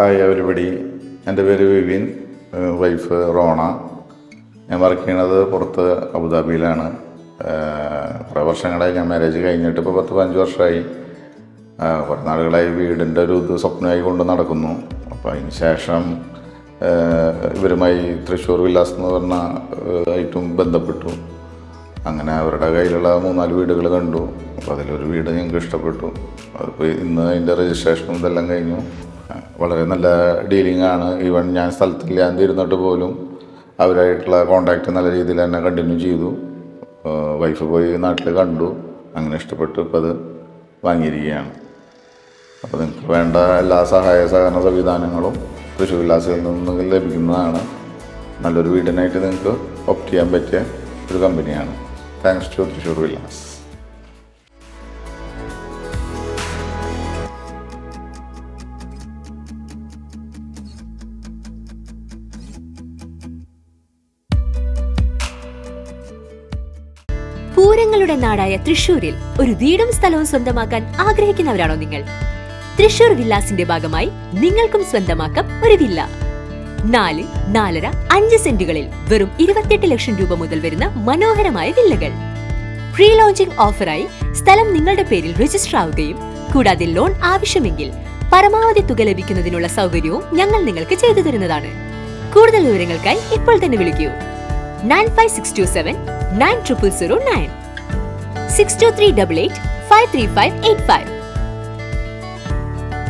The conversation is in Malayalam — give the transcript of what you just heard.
ഹായ് എവരിബഡി എന്റെ പേര് വിവിൻ വൈഫ് റോണ. ഞാൻ വർക്ക് ചെയ്യണത് പുറത്ത് അബുദാബിയിലാണ്. കുറേ വർഷങ്ങളായി ഞാൻ മാരേജ് കഴിഞ്ഞിട്ട് ഇപ്പോൾ പത്ത് പതിനഞ്ച് വർഷമായി കുറേ നാളുകളായി വീടിന്റെ ഒരു ഇത് സ്വപ്നമായി കൊണ്ട് നടക്കുന്നു. അപ്പോൾ അതിന് ശേഷം ഇവരുമായി തൃശ്ശൂർ വിലാസ് എന്ന് പറഞ്ഞ ആയിട്ടും ബന്ധപ്പെട്ടു. അങ്ങനെ അവരുടെ കയ്യിലുള്ള മൂന്നാൽ വീടുകൾ കണ്ടു. അപ്പോൾ അതിലൊരു വീട് ഞങ്ങൾക്ക് ഇഷ്ടപ്പെട്ടു. അതിപ്പോൾ ഇന്ന് അതിന്റെ രജിസ്ട്രേഷനും ഇതെല്ലാം കഴിഞ്ഞു. വളരെ നല്ല ഡീലിംഗ് ആണ് ഈവൻ ഞാൻ സ്ഥലത്തില്ലാതെ ഇരുന്നിട്ട് പോലും അവരായിട്ടുള്ള കോണ്ടാക്റ്റ് നല്ല രീതിയിൽ തന്നെ കണ്ടിന്യൂ ചെയ്തു. വൈഫ് പോയി നാട്ടിൽ കണ്ടു. അങ്ങനെ ഇഷ്ടപ്പെട്ടു. ഇപ്പോൾ അത് വാങ്ങിയിരിക്കുകയാണ്. അപ്പോൾ നിങ്ങൾക്ക് വേണ്ട എല്ലാ സഹായ സഹകരണ സംവിധാനങ്ങളും തൃശ്ശൂർ വിലാസിൽ നിന്ന് ലഭിക്കുന്നതാണ്. നല്ലൊരു വീടിനായിട്ട് നിങ്ങൾക്ക് ഒപ്റ്റ് ചെയ്യാൻ പറ്റിയ ഒരു കമ്പനിയാണ് താങ്ക്സ് ടു തൃശ്ശൂർ വിലാസ് പൂരങ്ങളുടെ നാടായ തൃശൂരിൽ ഒരു വീടും സ്ഥലവും സ്വന്തമാക്കാൻ ആഗ്രഹിക്കുന്നവരാണോ നിങ്ങൾ? തൃശൂർ വില്ലാസിന്റെ ഭാഗമായി നിങ്ങൾക്കും സ്വന്തമാക്കാം ഒരു വില്ല. നാല് നാലര അഞ്ച് സെന്റുകളിൽ വെറും ഇരുപത്തിയെട്ട് ലക്ഷം രൂപ മുതൽ വരുന്ന മനോഹരമായ വില്ലകൾ. പ്രീ ലോഞ്ചിംഗ് ഓഫറായി സ്ഥലം നിങ്ങളുടെ പേരിൽ രജിസ്റ്റർ ആവുകയും കൂടാതെ ലോൺ ആവശ്യമെങ്കിൽ പരമാവധി തുക ലഭിക്കുന്നതിനുള്ള സൗകര്യവും ഞങ്ങൾ നിങ്ങൾക്ക് ചെയ്തു തരുന്നതാണ്. കൂടുതൽ വിവരങ്ങൾക്കായി ഇപ്പോൾ തന്നെ വിളിക്കൂ. Nine five six two seven nine triple zero nine. Six two three double eight five three five eight five